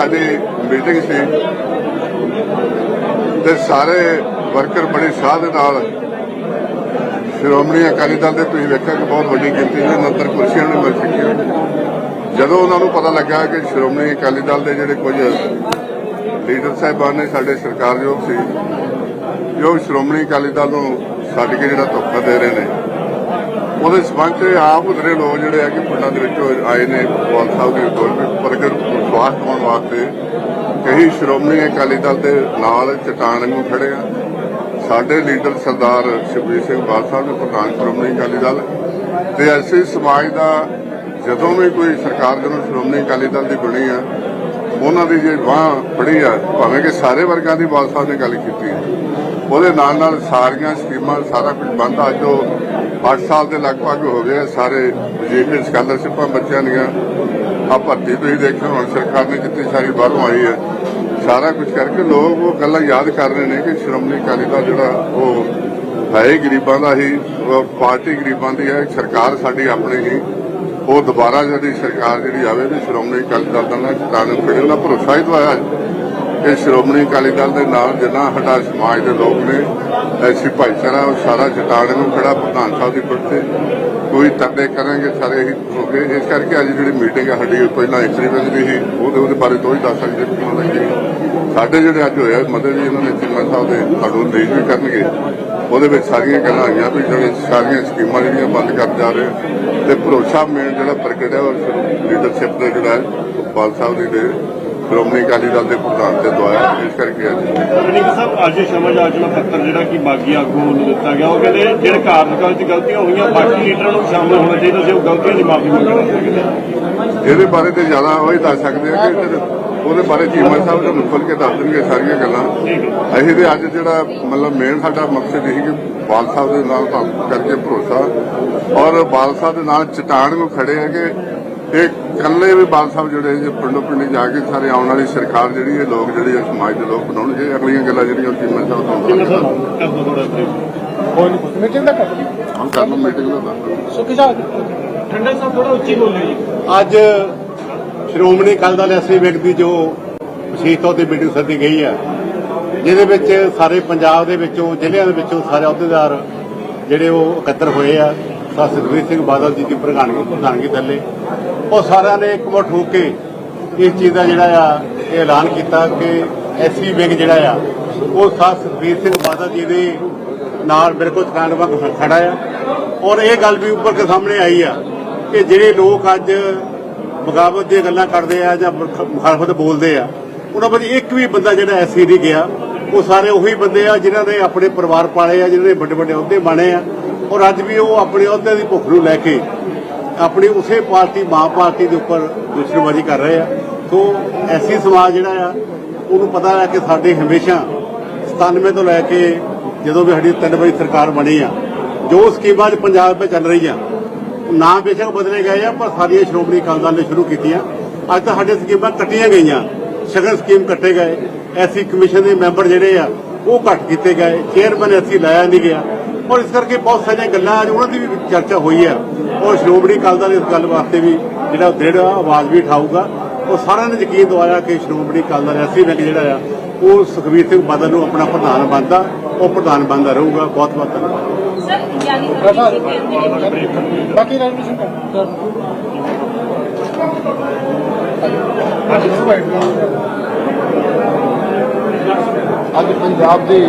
ਸਾਡੀ ਮੀਟਿੰਗ ਸੀ ਤੇ ਸਾਰੇ ਵਰਕਰ ਬੜੀ ਸਾਹ ਦੇ ਨਾਲ ਸ਼੍ਰੋਮਣੀ ਅਕਾਲੀ ਦਲ ਦੇ ਤੁਸੀਂ ਵੇਖਿਆ ਕਿ ਬਹੁਤ ਵੱਡੀ ਗਿਣਤੀ ਦੇ ਅੰਦਰ ਕੁਰਸੀਆਂ ਨੂੰ ਮਿਲ ਚੁੱਕੀਆਂ। ਜਦੋਂ ਉਹਨਾਂ ਨੂੰ ਪਤਾ ਲੱਗਾ ਕਿ ਸ਼੍ਰੋਮਣੀ ਅਕਾਲੀ ਦਲ ਦੇ ਜਿਹੜੇ ਕੁਝ ਲੀਡਰ ਸਾਹਿਬਾਨ ਨੇ ਸਾਡੇ ਸਰਕਾਰਯੋਗ ਸੀ, ਜੋ ਸ਼੍ਰੋਮਣੀ ਅਕਾਲੀ ਦਲ ਨੂੰ ਛੱਡ ਕੇ ਜਿਹੜਾ ਧੋਖਾ ਦੇ ਰਹੇ ਨੇ ਉਹਦੇ ਸਬੰਧ 'ਚ ਆਪ ਉਧਰੇ ਲੋਕ ਜਿਹੜੇ ਆ ਕਿ ਪਿੰਡਾਂ ਦੇ ਵਿੱਚੋਂ ਆਏ ਨੇ ਵਾਲ ਸਾਹਿਬ ਦੇ ਕੋਲ ਪ੍ਰਗਟ ਵਿਸ਼ਵਾਸ ਪਾਉਣ ਵਾਸਤੇ ਕਈ ਸ਼੍ਰੋਮਣੀ ਅਕਾਲੀ ਦਲ ਦੇ ਨਾਲ ਚਟਾਨ ਨੂੰ ਖੜੇ ਆ। ਸਾਡੇ ਲੀਡਰ ਸਰਦਾਰ ਸ਼ਬੀਰ ਸਿੰਘ ਬਾਲ ਸਾਹਿਬ ਦੇ ਪ੍ਰਧਾਨ ਸ਼੍ਰੋਮਣੀ ਅਕਾਲੀ ਦਲ ਤੇ ਐਸੀ ਸਮਾਜ ਦਾ ਜਦੋਂ ਵੀ ਕੋਈ ਸਰਕਾਰ ਜਦੋਂ ਸ਼੍ਰੋਮਣੀ ਅਕਾਲੀ ਦਲ ਦੀ ਬਣੀ ਆ, ਉਹਨਾਂ ਦੀ ਜੇ ਬਾਹ ਫੜੀ ਆ, ਭਾਵੇਂ ਕਿ ਸਾਰੇ ਵਰਗਾਂ ਦੀ ਬਾਲ ਸਾਹਿਬ ਨੇ ਗੱਲ ਕੀਤੀ ਉਹਦੇ ਨਾਲ ਨਾਲ ਸਾਰੀਆਂ ਸਕੀਮਾਂ, ਸਾਰਾ ਕੁਝ ਬੰਦ ਅੱਜ ਜੋ 8 ਸਾਲ ਦੇ ਲਗਭਗ ਹੋ ਗਏ ਸਾਰੇ ਵਜੀਫੇ ਸਕਾਲਰਸ਼ਿਪਾਂ ਬੱਚਿਆਂ ਦੀਆਂ। ਆ ਭਰਤੀ ਤੁਸੀਂ ਦੇਖੋ ਹੁਣ ਸਰਕਾਰ ਨੇ ਜਿੱਤੀ ਸਾਰੀ, ਬਾਹਰੋਂ ਆਈ ਹੈ। ਸਾਰਾ ਕੁਝ ਕਰਕੇ ਲੋਕ ਉਹ ਗੱਲਾਂ ਯਾਦ ਕਰ ਰਹੇ ਨੇ ਕਿ ਸ਼੍ਰੋਮਣੀ ਅਕਾਲੀ ਦਲ ਜਿਹੜਾ ਉਹ ਹੈ ਗਰੀਬਾਂ ਦਾ ਹੀ ਪਾਰਟੀ ਗਰੀਬਾਂ ਦੀ ਹੈ, ਸਰਕਾਰ ਸਾਡੀ ਆਪਣੀ ਹੀ। ਉਹ ਦੁਬਾਰਾ ਜਿਹੜੀ ਸਰਕਾਰ ਜਿਹੜੀ ਆਵੇ ਤੇ ਸ਼੍ਰੋਮਣੀ ਅਕਾਲੀ ਦਲ ਦਾ ਨਾ ਚਟਾਨ ਖੜੇ ਦਾ ਭਰੋਸਾ ਹੀ ਦਵਾਇਆ। ਕਿ ਸ਼੍ਰੋਮਣੀ ਅਕਾਲੀ ਦਲ ਦੇ ਨਾਲ ਜਿੰਨਾ ਸਾਡਾ ਸਮਾਜ ਦੇ ਲੋਕ ਨੇ, ਐਸੀ ਭਾਈਚਾਰਾ, ਉਹ ਸਾਰਾ ਚਟਾਨ ਨੂੰ ਖੜਾ ਪ੍ਰਧਾਨ ਸਾਹਿਬ ਦੀ ਪੁੱਟ ਕੋਈ ਤਰਲੇ ਕਰਾਂਗੇ, ਸਾਰੇ ਹੀ ਹੋ ਇਸ ਕਰਕੇ ਅੱਜ ਜਿਹੜੀ ਮੀਟਿੰਗ ਹੈ ਸਾਡੀ ਪਹਿਲਾਂ ਇੱਕ ਰਿਵਿੰਗ ਸੀ, ਉਹਦੇ ਉਹਦੇ ਬਾਰੇ ਦੋ ਹੀ ਦੱਸ ਸਕਦੇ ਕਿ ਉਹਨਾਂ ਸਾਡੇ ਜਿਹੜੇ ਅੱਜ ਹੋਇਆ ਮਦਦ ਵੀ ਇਹਨਾਂ ਨੇ ਚਿੰਮਾ ਸਾਹਿਬ ਦੇ ਤੁਹਾਨੂੰ ਦੇਸ਼ ਵੀ ਕਰਨਗੇ। ਉਹਦੇ ਵਿੱਚ ਸਾਰੀਆਂ ਗੱਲਾਂ ਆਈਆਂ ਵੀ ਜਿਹੜੇ ਸਾਰੀਆਂ ਸਕੀਮਾਂ ਜਿਹੜੀਆਂ ਬੰਦ ਕਰ ਜਾ ਰਹੇ ਤੇ ਭਰੋਸਾ ਮੇਨ ਜਿਹੜਾ ਪ੍ਰਗਟ ਹੈ ਉਹ ਲੀਡਰਸ਼ਿਪ ਦਾ ਜਿਹੜਾ ਪਾਲ ਸਾਹਿਬ ਦੀ ਦੇ ਸ਼੍ਰੋਮਣੀ ਅਕਾਲੀ ਦਲ ਦੇ ਪ੍ਰਧਾਨ ਤੇ ਦਵਾਇਆ ਇਸ ਕਰਕੇ ਅੱਜ ਰਣਜੀਤ ਸਾਹਿਬ ਅੱਜ ਸ਼ਮਝ ਆਜਣਾ ਪੱਤਰ ਜਿਹੜਾ ਕਿ ਬਾਗੀ ਆਗੂ ਨੂੰ ਦਿੱਤਾ ਗਿਆ ਉਹ ਕਹਿੰਦੇ ਜਿਹੜੇ ਕਾਰਜਕਾਲ 'ਚ ਗਲਤੀਆਂ ਹੋਈਆਂ ਬਾਕੀ ਲੀਡਰਾਂ ਨੂੰ ਸ਼ਾਮਲ ਹੋਣਾ ਚਾਹੀਦਾ ਸੀ ਉਹ ਗਲਤੀਆਂ ਦੀ ਮਾਫੀ ਮੰਗਣਾ ਇਹਦੇ ਬਾਰੇ ਤੇ ਜ਼ਿਆਦਾ ਉਹ ਹੀ ਦੱਸ ਸਕਦੇ ਆ ਕਿ ਉਹਦੇ ਬਾਰੇ ਚੀਮਾ ਸਾਹਿਬ ਤੁਹਾਨੂੰ ਖੁੱਲ ਕੇ ਦੱਸ ਦੇਣਗੇ ਸਾਰੀਆਂ ਗੱਲਾਂ। ਅਸੀਂ ਤੇ ਅੱਜ ਜਿਹੜਾ ਮਤਲਬ ਮੇਨ ਸਾਡਾ ਮਕਸਦ ਇਹ ਕਿ ਬਾਲ ਸਾਹਿਬ ਦੇ ਨਾਲ ਕੰਮ ਕਰਕੇ ਭਰੋਸਾ ਔਰ ਬਾਲ ਸਾਹਿਬ ਦੇ ਨਾਲ ਚਟਾਨ ਨੂੰ ਖੜੇ ਹੈ ਕਿ ਇਹ ਇਕੱਲੇ ਵੀ ਬਾਲ ਸਾਹਿਬ ਜਿਹੜੇ ਜੇ ਪਿੰਡੋਂ ਪਿੰਡੀ ਜਾ ਕੇ ਸਾਰੇ ਆਉਣ ਵਾਲੀ ਸਰਕਾਰ ਜਿਹੜੀ ਇਹ ਲੋਕ ਜਿਹੜੇ ਆ ਸਮਾਜ ਦੇ ਲੋਕ ਬਣਾਉਣਗੇ। ਅਗਲੀਆਂ ਗੱਲਾਂ ਜਿਹੜੀਆਂ ਉਹ ਚੀਮਾ ਸਾਹਿਬ ਤੋਂ ਦੱਸਣਗੇ। ਸਾਹਿਬ ਕਰ ਦੋ ਮੀਟਿੰਗ ਦਾ ਕਰ ਹੁਣ ਕਰਨ ਮੀਟਿੰਗ ਦਾ ਸੁਖੀ ਸਾਹਿਬ ਠੰਡਾ ਸਾਹਿਬ ਥੋੜਾ ਉੱਚੀ ਬੋਲਿਓ ਜੀ। ਅੱਜ ਸ਼੍ਰੋਮਣੀ ਅਕਾਲੀ ਦਲ ਐਸੇ ਵਿਅਕਤੀ ਜੋ ਵਿਸ਼ੇਸ਼ ਤੌਰ ਤੇ ਮੀਟਿੰਗ ਸੱਦੀ ਗਈ ਹੈ ਜਿਹਦੇ ਵਿੱਚ ਸਾਰੇ ਪੰਜਾਬ ਦੇ ਵਿੱਚੋਂ ਜ਼ਿਲ੍ਹਿਆਂ ਦੇ ਵਿੱਚੋਂ ਸਾਰੇ ਅਹੁਦੇਦਾਰ ਜਿਹੜੇ ਉਹ ਇਕੱਤਰ ਹੋਏ ਆ। ਸਰ ਸੁਖਬੀਰ ਸਿੰਘ ਬਾਦਲ ਜੀ ਦੀ ਪ੍ਰਧਾਨਗੀ ਪ੍ਰਧਾਨਗੀ ਥੱਲੇ। ਉਹ ਸਾਰਿਆਂ ਨੇ ਇਕਮੁੱਠ ਹੋ ਕੇ ਇਸ ਚੀਜ਼ ਦਾ ਜਿਹੜਾ ਆ ਇਹ ਐਲਾਨ ਕੀਤਾ ਕਿ ਐਸੀ ਵਿੰਗ ਜਿਹੜਾ ਆ, ਉਹ ਸਰ ਸੁਖਬੀਰ ਸਿੰਘ ਬਾਦਲ ਜੀ ਦੇ ਨਾਲ ਬਿਲਕੁਲ ਦੁਕਾਨ ਵਾਂਗ ਖੜਾ ਆ। ਔਰ ਇਹ ਗੱਲ ਵੀ ਉੱਪਰ ਕੇ ਸਾਹਮਣੇ ਆਈ ਆ ਕਿ ਜਿਹੜੇ ਲੋਕ ਅੱਜ ਬਗਾਵਤ ਦੀਆਂ ਗੱਲਾਂ ਕਰਦੇ ਆ ਜਾਂ ਮੁਖਾਲਫਤ ਬੋਲਦੇ ਆ, ਉਹਨਾਂ ਵਿੱਚ ਇੱਕ ਵੀ ਬੰਦਾ ਜਿਹੜਾ ਐਸੀ ਨਹੀਂ ਗਿਆ। ਉਹ ਸਾਰੇ ਉਹੀ ਬੰਦੇ ਆ ਜਿਨ੍ਹਾਂ ਨੇ ਆਪਣੇ ਪਰਿਵਾਰ ਪਾਲੇ ਆ, ਜਿਨ੍ਹਾਂ ਨੇ ਵੱਡੇ ਵੱਡੇ ਅਹੁਦੇ ਮਾਣੇ ਆ। ਔਰ ਅੱਜ ਵੀ ਉਹ ਆਪਣੇ ਅਹੁਦੇ ਦੀ ਭੁੱਖ ਨੂੰ ਲੈ ਕੇ ਆਪਣੀ ਉਸੇ ਪਾਰਟੀ, ਮਾਂ ਪਾਰਟੀ ਦੇ ਉੱਪਰ ਦੁਸ਼ਮਣਬਾਜ਼ੀ ਕਰ ਰਹੇ ਆ। ਸੋ ਐਸੀ ਸਮਾਜ ਜਿਹੜਾ ਆ, ਉਹਨੂੰ ਪਤਾ ਹੈ ਕਿ ਸਾਡੇ ਹਮੇਸ਼ਾ 97 ਤੋਂ ਲੈ ਕੇ ਜਦੋਂ ਵੀ ਸਾਡੀ ਤਿੰਨ ਵਾਰੀ ਸਰਕਾਰ ਬਣੀ ਆ, ਜੋ ਸਕੀਮਾਂ ਅੱਜ ਪੰਜਾਬ ਵਿੱਚ ਚੱਲ ਰਹੀਆਂ ਨਾ ਬੇਸ਼ੱਕ ਬਦਲੇ ਗਏ ਆ, ਪਰ ਸਾਰੀਆਂ ਸ਼੍ਰੋਮਣੀ ਅਕਾਲੀ ਦਲ ਨੇ ਸ਼ੁਰੂ ਕੀਤੀਆਂ। ਅੱਜ ਤਾਂ ਸਾਡੇ ਸਕੀਮਾਂ ਕੱਟੀਆਂ ਗਈਆਂ, ਸ਼ਗਨ ਸਕੀਮ ਕੱਟੇ ਗਏ, ਐਸੀ ਕਮਿਸ਼ਨ ਦੇ ਮੈਂਬਰ ਜਿਹੜੇ ਆ, ਉਹ ਘੱਟ ਕੀਤੇ ਗਏ, ਚੇਅਰਮੈਨ ਐਸੀ ਲਾਇਆ ਨਹੀਂ ਗਿਆ। ਔਰ ਇਸ ਕਰਕੇ ਬਹੁਤ ਸਾਰੀਆਂ ਗੱਲਾਂ ਅੱਜ ਉਹਨਾਂ ਦੀ ਵੀ ਚਰਚਾ ਹੋਈ ਆ ਔਰ ਸ਼੍ਰੋਮਣੀ ਅਕਾਲੀ ਦਲ ਇਸ ਗੱਲ ਵਾਸਤੇ ਵੀ ਜਿਹੜਾ ਦ੍ਰਿੜ ਆਵਾਜ਼ ਵੀ ਉਠਾਊਗਾ। ਉਹ ਸਾਰਿਆਂ ਨੇ ਯਕੀਨ ਦਵਾਇਆ ਕਿ ਸ਼੍ਰੋਮਣੀ ਅਕਾਲੀ ਦਲ ਐਸੀ ਵਿੰਗ ਜਿਹੜਾ ਆ ਉਹ ਸੁਖਬੀਰ ਸਿੰਘ ਬਾਦਲ ਨੂੰ ਆਪਣਾ ਪ੍ਰਧਾਨ ਬਣਦਾ ਉਹ ਪ੍ਰਧਾਨ ਬਣਦਾ ਰਹੂਗਾ। ਬਹੁਤ ਬਹੁਤ ਧੰਨਵਾਦ। ਬਾਕੀ ਅੱਜ ਪੰਜਾਬ ਦੇ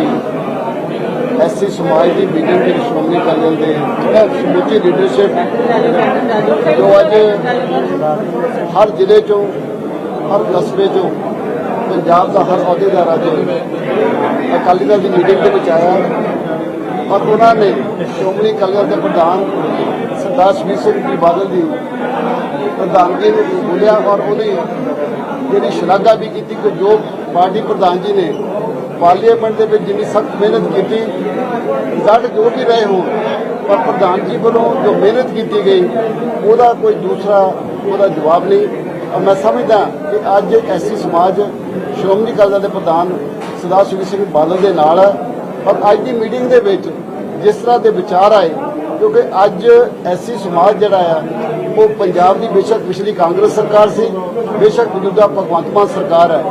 ਐਸਸੀ ਸਮਾਜ ਦੀ ਮੀਟਿੰਗ ਵਿੱਚ ਸ਼੍ਰੋਮਣੀ ਅਕਾਲੀ ਦਲ ਦੇ ਸਮੁੱਚੀ ਲੀਡਰਸ਼ਿਪ ਜੋ ਅੱਜ ਹਰ ਜ਼ਿਲ੍ਹੇ ਚੋਂ, ਹਰ ਕਸਬੇ ਚੋਂ, ਪੰਜਾਬ ਦਾ ਹਰ ਅਹੁਦੇਦਾਰ ਅੱਜ ਅਕਾਲੀ ਦਲ ਦੀ ਮੀਟਿੰਗ ਦੇ ਵਿੱਚ ਆਇਆ ਔਰ ਉਹਨਾਂ ਨੇ ਸ਼੍ਰੋਮਣੀ ਅਕਾਲੀ ਦਲ ਦੇ ਪ੍ਰਧਾਨ ਸਰਦਾਰ ਸ਼ਮੀਰ ਸਿੰਘ ਜੀ ਬਾਦਲ ਦੀ ਪ੍ਰਧਾਨਗੀ ਨੂੰ ਬੋਲਿਆ ਔਰ ਉਹਦੀ ਜਿਹੜੀ ਸ਼ਲਾਘਾ ਵੀ ਕੀਤੀ ਕਿ ਜੋ ਪਾਰਟੀ ਪ੍ਰਧਾਨ ਜੀ ਨੇ, ਪਾਰਲੀਮੈਂਟ ਦੇ ਵਿੱਚ ਜਿੰਨੀ ਸਖਤ ਮਿਹਨਤ ਕੀਤੀ ਰਿਜ਼ਲਟ ਜੋ ਵੀ ਰਹੇ ਹੋਣ, ਪਰ ਪ੍ਰਧਾਨ ਜੀ ਵੱਲੋਂ ਜੋ ਮਿਹਨਤ ਕੀਤੀ ਗਈ, ਉਹਦਾ ਕੋਈ ਦੂਸਰਾ ਉਹਦਾ ਜਵਾਬ ਨਹੀਂ। ਔਰ ਮੈਂ ਸਮਝਦਾ ਕਿ ਅੱਜ ਐਸੀ ਸਮਾਜ ਸ਼੍ਰੋਮਣੀ ਅਕਾਲੀ ਦਲ ਦੇ ਪ੍ਰਧਾਨ ਸਰਦਾਰ ਸੁਖਬੀਰ ਸਿੰਘ ਬਾਦਲ ਦੇ ਨਾਲ ਹੈ ਔਰ ਅੱਜ ਦੀ ਮੀਟਿੰਗ ਦੇ ਵਿੱਚ ਜਿਸ ਤਰ੍ਹਾਂ ਦੇ ਵਿਚਾਰ ਆਏ, ਕਿਉਂਕਿ ਅੱਜ ਐਸੀ ਸਮਾਜ ਜਿਹੜਾ ਆ, ਉਹ ਪੰਜਾਬ ਦੀ ਬੇਸ਼ੱਕ ਪਿਛਲੀ ਕਾਂਗਰਸ ਸਰਕਾਰ ਸੀ, ਬੇਸ਼ੱਕ ਮੌਜੂਦਾ ਭਗਵੰਤ ਮਾਨ ਸਰਕਾਰ ਹੈ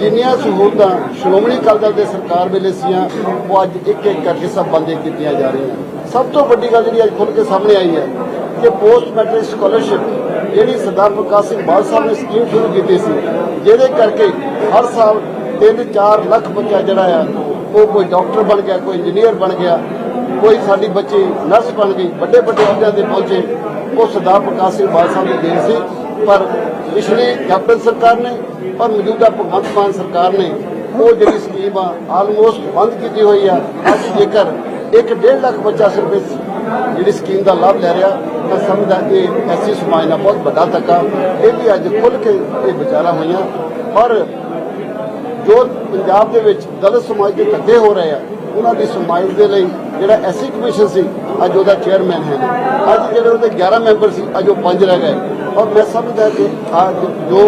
ਜਿੰਨੀਆਂ ਸਹੂਲਤਾਂ ਸ਼੍ਰੋਮਣੀ ਅਕਾਲੀ ਦਲ ਦੇ ਸਰਕਾਰ ਵੇਲੇ ਸੀਆਂ, ਉਹ ਅੱਜ ਇੱਕ ਇੱਕ ਕਰਕੇ ਸਭ ਬੰਦੇ ਕੀਤੀਆਂ ਜਾ ਰਹੀਆਂ ਸਭ ਤੋਂ ਵੱਡੀ ਗੱਲ ਜਿਹੜੀ ਅੱਜ ਖੁੱਲ ਕੇ ਸਾਹਮਣੇ ਆਈ ਹੈ ਕਿ ਪੋਸਟ ਮੈਟ੍ਰਿਕ ਸਕਾਲਰਸ਼ਿਪ ਜਿਹੜੀ ਸਰਦਾਰ ਪ੍ਰਕਾਸ਼ ਸਿੰਘ ਬਾਦਲ ਸਾਹਿਬ ਨੇ ਸਕੀਮ ਸ਼ੁਰੂ ਕੀਤੀ ਸੀ, ਜਿਹਦੇ ਕਰਕੇ ਹਰ ਸਾਲ 3-4 ਲੱਖ ਬੱਚਾ ਜਿਹੜਾ ਆ, ਉਹ ਕੋਈ ਡਾਕਟਰ ਬਣ ਗਿਆ, ਕੋਈ ਇੰਜੀਨੀਅਰ ਬਣ ਗਿਆ, ਕੋਈ ਸਾਡੀ ਬੱਚੀ ਨਰਸ ਬਣ ਗਈ ਵੱਡੇ ਵੱਡੇ ਅਹੁਦਿਆਂ ਤੇ ਪਹੁੰਚੇ, ਉਹ ਸਰਦਾਰ ਪ੍ਰਕਾਸ਼ ਸਿੰਘ ਬਾਦਲ ਸਾਹਿਬ ਦੀ ਦੇਣ ਸੀ। ਪਰ ਪਿਛਲੀ ਕੈਪਟਨ ਸਰਕਾਰ ਨੇ ਪਰ ਮੌਜੂਦਾ ਭਗਵੰਤ ਮਾਨ ਸਰਕਾਰ ਨੇ ਉਹ ਜਿਹੜੀ ਸਕੀਮ ਆ ਆਲਮੋਸਟ ਬੰਦ ਕੀਤੀ ਹੋਈ ਆ। ਅੱਜ ਜੇਕਰ ਇੱਕ 1.5 ਲੱਖ ਬੱਚਾ ਸਿਰਫ ਇਸ ਜਿਹੜੀ ਸਕੀਮ ਦਾ ਲਾਭ ਲੈ ਰਿਹਾ, ਤਾਂ ਸਮਝਦਾ ਇਹ ਐਸੀ ਸਮਾਜ ਨਾਲ ਬਹੁਤ ਵੱਡਾ ਧੱਕਾ। ਇਹ ਵੀ ਅੱਜ ਖੁੱਲ ਕੇ ਇਹ ਵਿਚਾਰਾ ਹੋਈਆਂ। ਪਰ ਜੋ ਪੰਜਾਬ ਦੇ ਵਿੱਚ ਦਲਿਤ ਸਮਾਜ ਦੇ ਧੱਕੇ ਹੋ ਰਹੇ ਆ, ਉਹਨਾਂ ਦੀ ਸਮਾਜ ਦੇ ਲਈ ਜਿਹੜਾ ਐਸੀ ਕਮਿਸ਼ਨ ਸੀ, ਅੱਜ ਉਹਦਾ ਚੇਅਰਮੈਨ ਹੈ। ਅੱਜ ਜਿਹੜੇ ਉਹਦੇ 11 ਮੈਂਬਰ ਸੀ, ਅੱਜ ਉਹ ਪੰਜ ਰਹਿ ਗਏ। ਔਰ ਮੈਂ ਸਮਝਦਾ ਕਿ ਅੱਜ ਜੋ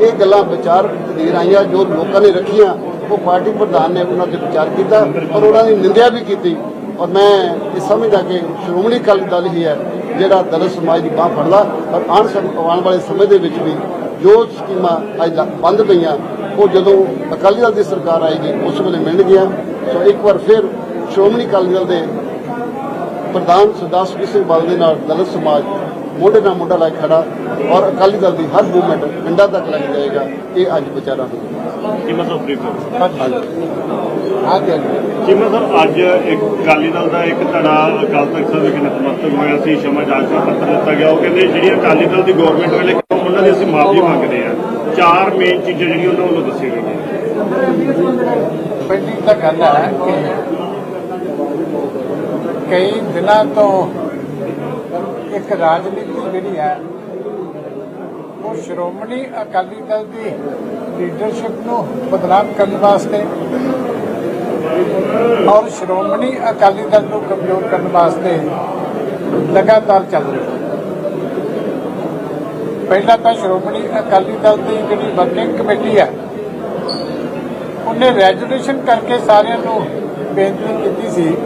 ਇਹ ਗੱਲਾਂ ਵਿਚਾਰ ਦੇ ਆਈਆਂ ਜੋ ਲੋਕਾਂ ਨੇ ਰੱਖੀਆਂ, ਉਹ ਪਾਰਟੀ ਪ੍ਰਧਾਨ ਨੇ ਉਹਨਾਂ ਤੇ ਵਿਚਾਰ ਕੀਤਾ ਔਰ ਉਹਨਾਂ ਦੀ ਨਿੰਦਿਆ ਵੀ ਕੀਤੀ। ਔਰ ਮੈਂ ਇਹ ਸਮਝਦਾ ਕਿ ਸ਼੍ਰੋਮਣੀ ਅਕਾਲੀ ਦਲ ਹੀ ਹੈ, ਜਿਹੜਾ ਦਲਿਤ ਸਮਾਜ ਦੀ ਬਾਹ ਫੜਦਾ ਔਰ ਆਉਣ ਆਉਣ ਵਾਲੇ ਸਮੇਂ ਦੇ ਵਿੱਚ ਵੀ ਜੋ ਸਕੀਮਾਂ ਅੱਜ ਬੰਦ ਪਈਆਂ, ਉਹ ਜਦੋਂ ਅਕਾਲੀ ਦਲ ਦੀ ਸਰਕਾਰ ਆਏਗੀ, ਉਸ ਵੇਲੇ ਮਿਲਣਗੀਆਂ। ਸੋ ਇੱਕ ਵਾਰ ਫਿਰ ਸ਼੍ਰੋਮਣੀ ਅਕਾਲੀ ਦਲ ਦੇ ਪ੍ਰਧਾਨ ਸਰਦਾਰ ਸੁਖਬੀਰ ਸਿੰਘ ਬਾਦਲ ਦੇ ਨਾਲ ਦਲਿਤ ਸਮਾਜ ਮੋਢੇ ਨਾਲ ਮੋਢਾ ਲਾ ਕੇ ਖੜਾ ਔਰ ਅਕਾਲੀ ਦਲ ਦੀ ਹਰ ਮੂਵਮੈਂਟ ਪਿੰਡਾਂ ਤੱਕ ਲੈ ਕੇ ਜਾਏਗਾ ਇਹ ਅੱਜ ਵਿਚਾਰਾ ਹੋਊਗਾ ਜਿਵੇਂ ਸਰ ਅੱਜ ਇੱਕ ਅਕਾਲੀ ਦਲ ਦਾ ਇੱਕ ਧੜਾ ਅਕਾਲ ਤਖਤ ਸਾਹਿਬ ਵਿਖੇ ਨਤਮਸਤਕ ਹੋਇਆ ਸੀ ਸ਼ਮਾ ਜਾਚਨਾ ਪੱਤਰ ਦਿੱਤਾ ਗਿਆ। ਉਹ ਕਹਿੰਦੇ ਜਿਹੜੀ ਅਕਾਲੀ ਦਲ ਦੀ ਗਵਰਨਮੈਂਟ ਵੇਲੇ ਉਹਨਾਂ ਦੀ ਅਸੀਂ ਮਾਫੀ ਮੰਗਦੇ ਆ ਚਾਰ ਮੇਨ ਚੀਜ਼ਾਂ ਜਿਹੜੀਆਂ ਉਹਨਾਂ ਵੱਲੋਂ ਦੱਸੀਆਂ ਗਈਆਂ। ਪਹਿਲੀ ਤਾਂ ਗੱਲ ਹੈ ਕਿ ਕਈ ਦਿਨਾਂ ਤੋਂ ਇੱਕ ਰਾਜਨੀਤੀ ਜਿਹੜੀ ਹੈ, ਉਹ ਸ਼੍ਰੋਮਣੀ ਅਕਾਲੀ ਦਲ ਦੀ ਲੀਡਰਸ਼ਿਪ ਨੂੰ ਬਦਨਾਮ ਕਰਨ ਵਾਸਤੇ ਔਰ ਸ਼੍ਰੋਮਣੀ ਅਕਾਲੀ ਦਲ ਨੂੰ ਕਮਜ਼ੋਰ ਕਰਨ ਵਾਸਤੇ ਲਗਾਤਾਰ ਚੱਲ ਰਹੀ ਹੈ। ਪਹਿਲਾਂ ਤਾਂ ਸ਼੍ਰੋਮਣੀ ਅਕਾਲੀ ਦਲ ਦੀ ਜਿਹੜੀ ਵਰਕਿੰਗ ਕਮੇਟੀ ਹੈ, ਉਹਨੇ ਰੈਜੂਲੇਸ਼ਨ ਕਰਕੇ ਸਾਰਿਆਂ ਨੂੰ ਬੇਨਤੀ ਕੀਤੀ ਸੀ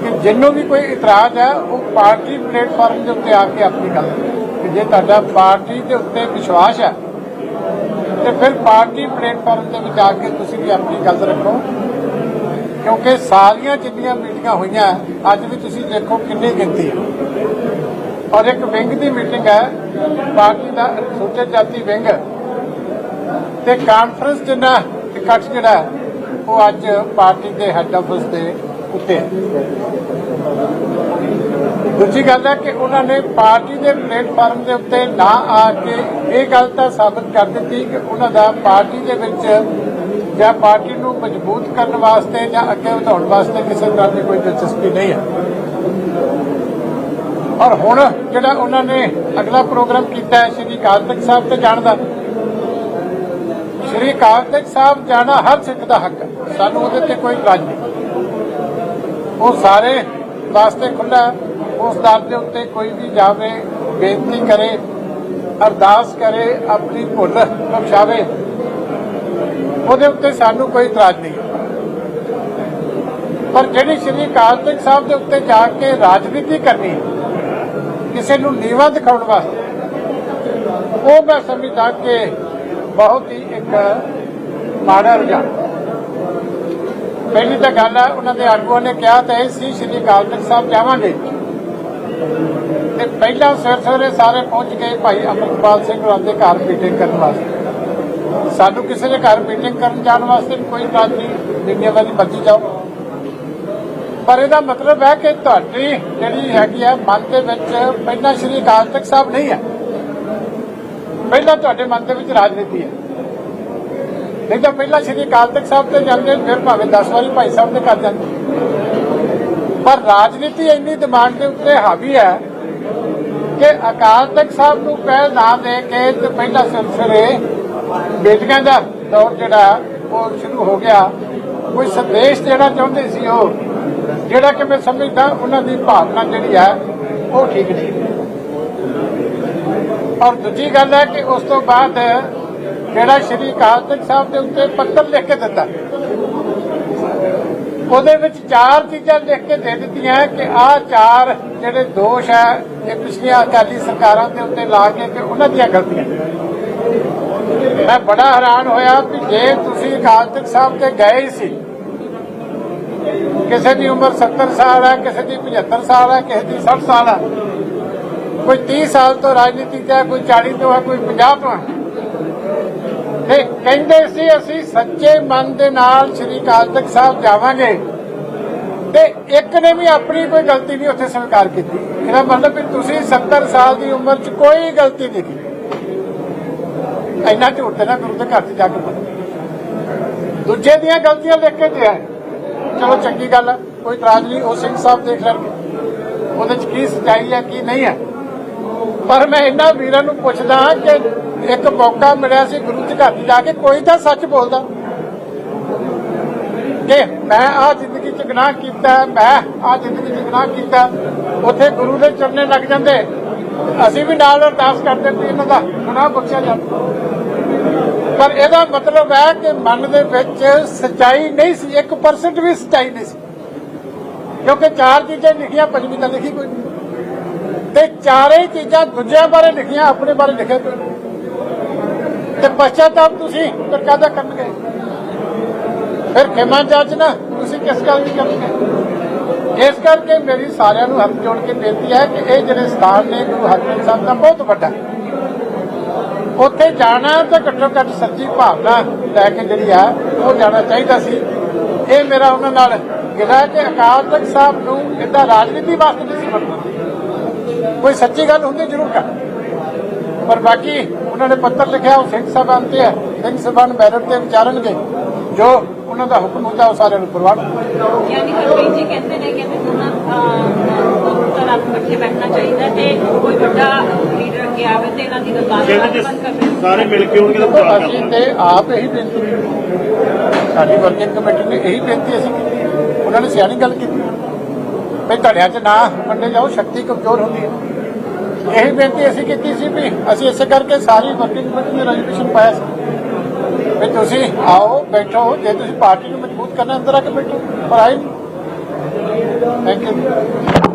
ਕਿ ਜਿੰਨੂੰ ਵੀ ਕੋਈ ਇਤਰਾਜ਼ ਹੈ, ਉਹ ਪਾਰਟੀ ਪਲੇਟਫਾਰਮ ਦੇ ਉੱਤੇ ਆ ਕੇ ਆਪਣੀ ਗੱਲ ਕਿ ਜੇ ਤੁਹਾਡਾ ਪਾਰਟੀ ਦੇ ਉੱਤੇ ਵਿਸ਼ਵਾਸ ਹੈ, ਤੇ ਫਿਰ ਪਾਰਟੀ ਪਲੇਟਫਾਰਮ ਦੇ ਵਿੱਚ ਆ ਕੇ ਤੁਸੀਂ ਵੀ ਆਪਣੀ ਗੱਲ ਰੱਖੋ। ਕਿਉਂਕਿ ਸਾਰੀਆਂ ਜਿੰਨੀਆਂ ਮੀਟਿੰਗਾਂ ਹੋਈਆਂ, ਅੱਜ ਵੀ ਤੁਸੀਂ ਦੇਖੋ ਕਿੰਨੀ ਗਿਣਤੀ ਹੈ। ਔਰ ਇੱਕ ਵਿੰਗ ਦੀ ਮੀਟਿੰਗ ਹੈ, ਪਾਰਟੀ ਦਾ ਅਨੁਸੂਚਿਤ ਜਾਤੀ ਵਿੰਗ। ਤੇ ਕਾਨਫਰੰਸ ਜਿੰਨਾ ਇਕੱਠ ਜਿਹੜਾ ਉਹ ਅੱਜ ਪਾਰਟੀ ਦੇ ਹੈੱਡ ਆਫਿਸ ਦੇ ਉੱਤੇ ਦੂਜੀ ਗੱਲ ਹੈ ਕਿ ਉਹਨਾਂ ਨੇ ਪਾਰਟੀ ਦੇ ਪਲੇਟਫਾਰਮ ਦੇ ਉੱਤੇ ਨਾ ਆ ਕੇ ਇਹ ਗੱਲ ਤਾਂ ਸਾਬਤ ਕਰ ਦਿੱਤੀ ਕਿ ਉਹਨਾਂ ਦਾ ਪਾਰਟੀ ਦੇ ਵਿੱਚ ਜਾਂ ਪਾਰਟੀ ਨੂੰ ਮਜ਼ਬੂਤ ਕਰਨ ਵਾਸਤੇ ਜਾਂ ਅੱਗੇ ਵਧਾਉਣ ਵਾਸਤੇ ਕਿਸੇ ਤਰ੍ਹਾਂ ਦੀ ਕੋਈ ਦਿਲਚਸਪੀ ਨਹੀਂ ਹੈ। ਔਰ ਹੁਣ ਜਿਹੜਾ ਉਹਨਾਂ ਨੇ ਅਗਲਾ ਪ੍ਰੋਗਰਾਮ ਕੀਤਾ ਹੈ, ਸ਼੍ਰੀ ਅਕਾਲ ਸਾਹਿਬ ਤੇ ਜਾਣ ਦਾ। ਸ਼੍ਰੀ ਅਕਾਲ ਸਾਹਿਬ ਜਾਣਾ ਹਰ ਸਿੱਖ ਦਾ ਹੱਕ ਹੈ, ਸਾਨੂੰ ਉਹਦੇ ਤੇ ਕੋਈ ਇਤਰਾਜ਼ ਨਹੀਂ। ਉਹ ਸਾਰੇ ਵਾਸਤੇ ਖੁੱਲਾ ਉਸ ਦਰ ਦੇ ਉੱਤੇ ਕੋਈ ਵੀ ਜਾਵੇ, ਬੇਨਤੀ ਕਰੇ, ਅਰਦਾਸ ਕਰੇ, ਆਪਣੀ ਭੁੱਲ ਬਖਸ਼ਾਵੇ, ਉਹਦੇ ਉੱਤੇ ਸਾਨੂੰ ਕੋਈ ਇਤਰਾਜ਼ ਨਹੀਂ। ਪਰ ਜਿਹੜੀ ਸ਼੍ਰੀ ਅਕਾਲ ਤਖਤ ਸਾਹਿਬ ਦੇ ਉੱਤੇ ਜਾ ਕੇ ਰਾਜਨੀਤੀ ਕਰਨੀ, ਕਿਸੇ ਨੂੰ ਨੀਵਾ ਦਿਖਾਉਣ ਵਾਸਤੇ, ਉਹ ਮੈਂ ਸਮਝਦਾ ਕਿ ਬਹੁਤ ਹੀ ਇੱਕ ਮਾੜਾ ਰੁਝਾਨ। ਪਹਿਲੀ ਤਾਂ ਗੱਲ ਹੈ ਉਹਨਾਂ ਦੇ ਆਗੂਆਂ ਨੇ ਕਿਹਾ ਤਾਂ ਇਹ ਸੀ, ਸ਼੍ਰੀ ਅਕਾਲ ਤਖਤ ਸਾਹਿਬ ਜਾਵਾਂਗੇ। ਤੇ ਪਹਿਲਾਂ ਸਵੇਰ ਸਵੇਰੇ ਸਾਰੇ ਪਹੁੰਚ ਗਏ ਭਾਈ ਅਮਰਪਾਲ ਸਿੰਘ ਹੋਰਾਂ ਦੇ ਘਰ ਮੀਟਿੰਗ ਕਰਨ ਵਾਸਤੇ। ਸਾਨੂੰ ਕਿਸੇ ਦੇ ਘਰ ਮੀਟਿੰਗ ਕਰਨ ਜਾਣ ਵਾਸਤੇ ਕੋਈ ਬਾਤ ਨਹੀਂ ਜਿੰਨੇ ਵਾਲੀ ਮਰਜ਼ੀ ਜਾਓ। ਪਰ ਇਹਦਾ ਮਤਲਬ ਹੈ ਕਿ ਤੁਹਾਡੀ ਜਿਹੜੀ ਹੈਗੀ ਹੈ ਮਨ ਦੇ ਵਿੱਚ ਪਹਿਲਾਂ ਸ਼੍ਰੀ ਅਕਾਲ ਤਖਤ ਸਾਹਿਬ ਨਹੀਂ ਹੈ ਪਹਿਲਾਂ ਤੁਹਾਡੇ ਮਨ ਦੇ ਵਿੱਚ ਰਾਜਨੀਤੀ ਹੈ ਨਹੀਂ ਤਾਂ ਪਹਿਲਾਂ ਸ਼੍ਰੀ ਅਕਾਲ ਤਖਤ ਸਾਹਿਬ ਤੇ ਜਾਂਦੇ, ਫਿਰ ਭਾਵੇਂ 10 ਵਾਰੀ ਭਾਈ ਸਾਹਿਬ ਦੇ ਘਰ ਜਾਂਦੇ। ਪਰ ਰਾਜਨੀਤੀ ਇੰਨੀ ਡਿਮਾਂਡ ਦੇ ਉੱਤੇ ਹਾਵੀ ਹੈ ਕਿ ਅਕਾਲ ਤਖਤ ਸਾਹਿਬ ਨੂੰ ਪਹਿਲ ਨਾ ਦੇ ਕੇ ਤੇ ਪਹਿਲਾਂ ਸਿਲਸਿਲੇ ਬੇਟੀਆਂ ਦਾ ਦੌਰ ਜਿਹੜਾ ਉਹ ਸ਼ੁਰੂ ਹੋ ਗਿਆ। ਕੋਈ ਸੰਦੇਸ਼ ਦੇਣਾ ਚਾਹੁੰਦੇ ਸੀ ਉਹ? ਜਿਹੜਾ ਕਿ ਮੈਂ ਸਮਝਦਾ ਉਹਨਾਂ ਦੀ ਭਾਵਨਾ ਜਿਹੜੀ ਹੈ, ਉਹ ਠੀਕ ਨਹੀਂ। ਔਰ ਦੂਜੀ ਗੱਲ ਹੈ ਕਿ ਉਸ ਤੋਂ ਬਾਅਦ ਜਿਹੜਾ ਸ਼੍ਰੀ ਅਕਾਲ ਤਖਤ ਸਾਹਿਬ ਦੇ ਉੱਤੇ ਪੱਤਰ ਲਿਖ ਕੇ ਦਿੱਤਾ। ਉਹਦੇ ਵਿੱਚ ਚਾਰ ਚੀਜ਼ਾਂ ਲਿਖ ਕੇ ਦੇ ਦਿੱਤੀਆਂ ਕਿ ਆਹ ਚਾਰ ਜਿਹੜੇ ਦੋਸ਼ ਹੈ ਇਹ ਪਿਛਲੀਆਂ ਅਕਾਲੀ ਸਰਕਾਰਾਂ ਦੇ ਉੱਤੇ ਲਾ ਕੇ ਕਿ ਉਹਨਾਂ ਦੀਆਂ ਗਲਤੀਆਂ ਮੈਂ ਬੜਾ ਹੈਰਾਨ ਹੋਇਆ ਕਿ ਜੇ ਤੁਸੀਂ ਅਕਾਲ ਤਖਤ ਸਾਹਿਬ ਤੇ ਗਏ ਹੀ ਸੀ, ਕਿਸੇ ਦੀ ਉਮਰ 70 ਸਾਲ ਹੈ, ਕਿਸੇ ਦੀ 75 ਸਾਲ ਹੈ, ਕਿਸੇ ਦੀ 60 ਸਾਲ ਹੈ, ਕੋਈ 30 ਸਾਲ ਤੋਂ ਰਾਜਨੀਤੀ 'ਚ ਕੋਈ 40 ਤੋਂ ਹੈ, ਕੋਈ 50 ਤੋਂ ਹੈ ਤੇ ਕਹਿੰਦੇ ਸੀ, ਅਸੀਂ ਸੱਚੇ ਮਨ ਦੇ ਨਾਲ ਸ੍ਰੀ ਅਕਾਲ ਤਖਤ ਸਾਹਿਬ ਜਾਵਾਂਗੇ। ਤੇ ਇੱਕ ਨੇ ਵੀ ਆਪਣੀ ਕੋਈ ਗਲਤੀ ਨਹੀਂ ਉੱਥੇ ਸਵੀਕਾਰ ਕੀਤੀ। ਇਹਦਾ ਮਤਲਬ ਵੀ ਤੁਸੀਂ 70 ਸਾਲ ਦੀ ਉਮਰ 'ਚ ਕੋਈ ਗਲਤੀ ਨਹੀਂ ਕੀਤੀ। ਇੰਨਾ ਝੂਠ ਤੇ ਨਾ ਗੁਰੂ ਦੇ ਘਰ 'ਚ ਜਾ ਕੇ ਦੂਜੇ ਦੀਆਂ ਗਲਤੀਆਂ ਦੇਖ ਕੇ ਦਿਆ। ਚਲੋ ਚੰਗੀ ਗੱਲ ਕੋਈ ਇਤਰਾਜ਼ ਨਹੀਂ, ਉਹ ਸਿੰਘ ਸਾਹਿਬ ਦੇਖ ਲੈਣਗੇ। ਉਹਦੇ 'ਚ ਕੀ ਸਚਾਈ ਹੈ, ਕੀ ਨਹੀਂ ਹੈ। ਪਰ ਮੈਂ ਇਹਨਾਂ ਵੀਰਾਂ ਨੂੰ ਪੁੱਛਦਾ ਕਿ ਇੱਕ ਮੌਕਾ ਮਿਲਿਆ ਸੀ ਗੁਰੂ ਦੇ ਘਰ ਜਾ ਕੇ, ਕੋਈ ਤਾਂ ਸੱਚ ਬੋਲਦਾ। ਕਿ ਮੈਂ ਆ ਜ਼ਿੰਦਗੀ 'ਚ ਗੁਨਾਹ ਕੀਤਾ, ਮੈਂ ਆ ਜ਼ਿੰਦਗੀ 'ਚ ਗੁਨਾਹ ਕੀਤਾ, ਉੱਥੇ ਗੁਰੂ ਦੇ ਚਰਨੇ ਲੱਗ ਜਾਂਦੇ। ਅਸੀਂ ਵੀ ਨਾਲ ਅਰਦਾਸ ਕਰਦੇ ਵੀ ਇਹਨਾਂ ਦਾ ਗੁਨਾਹ ਬਖਸ਼ਿਆ ਜਾਵੇ। ਪਰ ਇਹਦਾ ਮਤਲਬ ਹੈ ਕਿ ਮਨ ਦੇ ਵਿੱਚ ਸਚਾਈ ਨਹੀਂ ਸੀ 1% ਵੀ ਸਚਾਈ ਨਹੀਂ ਸੀ। ਕਿਉਂਕਿ ਚਾਰ ਚੀਜ਼ਾਂ ਲਿਖੀਆਂ, ਪੰਜਵੀਂ ਤਾਂ ਲਿਖੀ ਕੋਈ ਨਹੀਂ। ਤੇ ਚਾਰੇ ਚੀਜ਼ਾਂ ਦੂਜਿਆਂ ਬਾਰੇ ਲਿਖੀਆਂ, ਆਪਣੇ ਬਾਰੇ ਲਿਖਿਆ ਤੇ ਪਛਤਾਪ ਤੁਸੀਂ ਫਿਰ ਕਾਹਦਾ ਕਰਨਗੇ ਫਿਰ ਖਿਮਾ ਜੱਜ ਨਾ, ਤੁਸੀਂ ਕਿਸ ਗੱਲ ਦੀ ਕਰਨਗੇ ਇਸ ਕਰਕੇ ਮੇਰੀ ਸਾਰਿਆਂ ਨੂੰ ਹੱਥ ਜੋੜ ਕੇ ਬੇਨਤੀ ਹੈ ਕਿ ਇਹ ਜਿਹੜੇ ਸਥਾਨ ਨੇ, ਗੁਰੂ ਹਰਗੋਬਿੰਦ ਸਾਹਿਬ ਦਾ ਬਹੁਤ ਵੱਡਾ। ਉੱਥੇ ਜਾਣਾ ਤਾਂ ਘੱਟੋ ਘੱਟ ਸੱਚੀ ਭਾਵਨਾ ਲੈ ਕੇ ਜਿਹੜੀ ਆ, ਉਹ ਜਾਣਾ ਚਾਹੀਦਾ ਸੀ। ਇਹ ਮੇਰਾ ਉਹਨਾਂ ਨਾਲ ਗਿਲਾ ਕਿ ਅਕਾਲ ਤਖਤ ਸਾਹਿਬ ਨੂੰ ਇਹਦਾ ਰਾਜਨੀਤੀ ਵਾਸਤੇ ਨਹੀਂ ਸੀ ਵਰਤਣਾ ਕੋਈ ਸੱਚੀ ਗੱਲ ਹੁੰਦੀ ਜ਼ਰੂਰ ਕਰ। ਪਰ ਬਾਕੀ ਉਹਨਾਂ ਨੇ ਪੱਤਰ ਲਿਖਿਆ ਉਹ ਸਿੰਘ ਸਾਹਿਬਾਨ ਤੇ ਹੈ। ਸਿੰਘ ਸਾਹਿਬਾਨ ਮੈਰਿਟ ਤੇ ਵਿਚਾਰਨਗੇ। ਜੋ ਉਹਨਾਂ ਦਾ ਹੁਕਮ ਹੁੰਦਾ ਉਹ ਸਾਰਿਆਂ ਨੂੰ ਪ੍ਰਵਾਨ ਯਾਨੀ ਹਰਪ੍ਰੀਤ ਜੀ ਕਹਿੰਦੇ ਨੇ ਕਿ ਦੋਨਾਂ ਤਰ੍ਹਾਂ ਨੂੰ ਇਕੱਠੇ ਬੈਠਣਾ ਚਾਹੀਦਾ ਤੇ ਕੋਈ ਵੱਡਾ ਲੀਡਰ ਅੱਗੇ ਆਵੇ ਤੇ ਇਹਨਾਂ ਦੀ ਗੱਲਬਾਤ ਕਹਿੰਦੇ ਬੰਦ ਜੇ ਕਰਨੀ ਸਾਰੇ ਮਿਲ ਕੇ ਹੋਣਗੇ ਤਾਂ ਬਚਾਅ ਕਰ ਅਸੀਂ ਲਾਂਗੇ ਤੇ ਆਪ ਇਹੀ ਬੇਨਤੀ ਸਾਡੀ ਵਰਕਿੰਗ ਕਮੇਟੀ ਨੇ ਇਹੀ ਬੇਨਤੀ ਅਸੀਂ ਕੀਤੀ। ਉਹਨਾਂ ਨੇ ਸਿਆਣੀ ਗੱਲ ਕੀਤੀ। ਵੀ ਧੜਿਆਂ 'ਚ ਨਾ ਵੰਡੇ ਜਾਓ, ਸ਼ਕਤੀ ਕਮਜ਼ੋਰ ਹੁੰਦੀ ਹੈ। ਇਹੀ ਬੇਨਤੀ ਅਸੀਂ ਕੀਤੀ ਸੀ ਵੀ ਅਸੀਂ ਇਸੇ ਕਰਕੇ ਸਾਰੀ ਵਰਕਿੰਗ ਕਮੇਟੀ ਨੇ ਰੈਜੂਲੇਸ਼ਨ ਪਾਇਆ ਸੀ। ਵੀ ਤੁਸੀਂ ਆਓ, ਬੈਠੋ, ਜੇ ਤੁਸੀਂ ਪਾਰਟੀ ਨੂੰ ਮਜ਼ਬੂਤ ਕਰਨਾ ਅੰਦਰ ਆ ਕੇ ਬੈਠੋ। ਪਰ ਆਏ ਥੈਂਕ ਯੂ